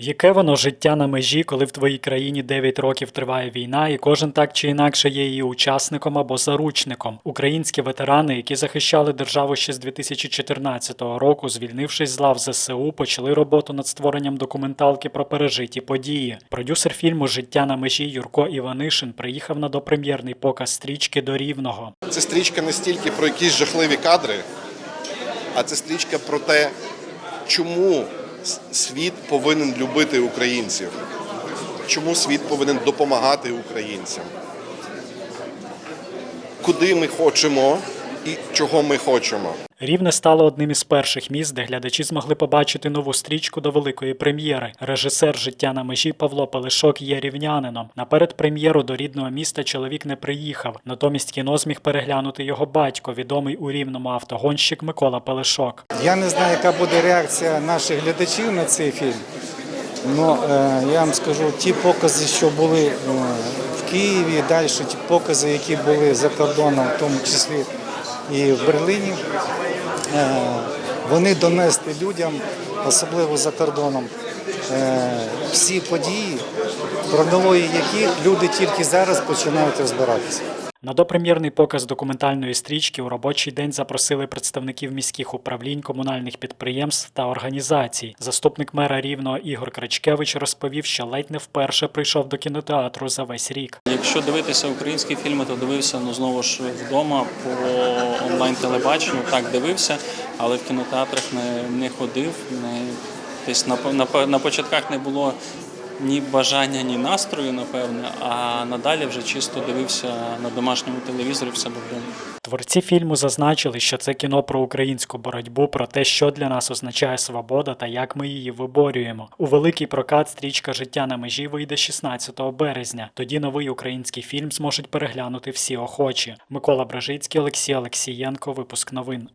Яке воно життя на межі, коли в твоїй країні 9 років триває війна, і кожен так чи інакше є її учасником або заручником? Українські ветерани, які захищали державу ще з 2014 року, звільнившись з лав ЗСУ, почали роботу над створенням документалки про пережиті події. Продюсер фільму Життя на межі Юрко Іванишин приїхав на допрем'єрний показ стрічки до Рівного. Це стрічка не стільки про якісь жахливі кадри, а це стрічка про те, чому світ повинен любити українців, чому світ повинен допомагати українцям, куди ми хочемо і чого ми хочемо. Рівне стало одним із перших міст, де глядачі змогли побачити нову стрічку до великої прем'єри. Режисер життя на межі Павло Пелешок є рівнянином. На передпрем'єру до рідного міста чоловік не приїхав. Натомість кіно зміг переглянути його батько, відомий у рівному автогонщик Микола Пелешок. Я не знаю, яка буде реакція наших глядачів на цей фільм. але я вам скажу, ті покази, що були е, в Києві, далі ті покази, які були за кордоном, в тому числі і в Берліні, е, вони донесли людям, особливо за кордоном, е, всі події, про нової яких люди тільки зараз починають розбиратися. На допрем'єрний показ документальної стрічки у робочий день запросили представників міських управлінь, комунальних підприємств та організацій. Заступник мера Рівного Ігор Крачкевич розповів, що ледь не вперше прийшов до кінотеатру за весь рік. Якщо дивитися українські фільми, то дивився ну знову ж вдома по онлайн телебаченню. Так дивився, але в кінотеатрах не, не ходив. Не десь на, на, на початках не було ні бажання, ні настрою, напевне. А надалі вже чисто дивився на домашньому телевізорі в себе вдома. Творці фільму зазначили, що це кіно про українську боротьбу, про те, що для нас означає свобода та як ми її виборюємо. У великий прокат стрічка Життя на межі вийде 16 березня. Тоді новий український фільм зможуть переглянути всі охочі. Микола Бражицький, Олексій Олексієнко. Випуск новин.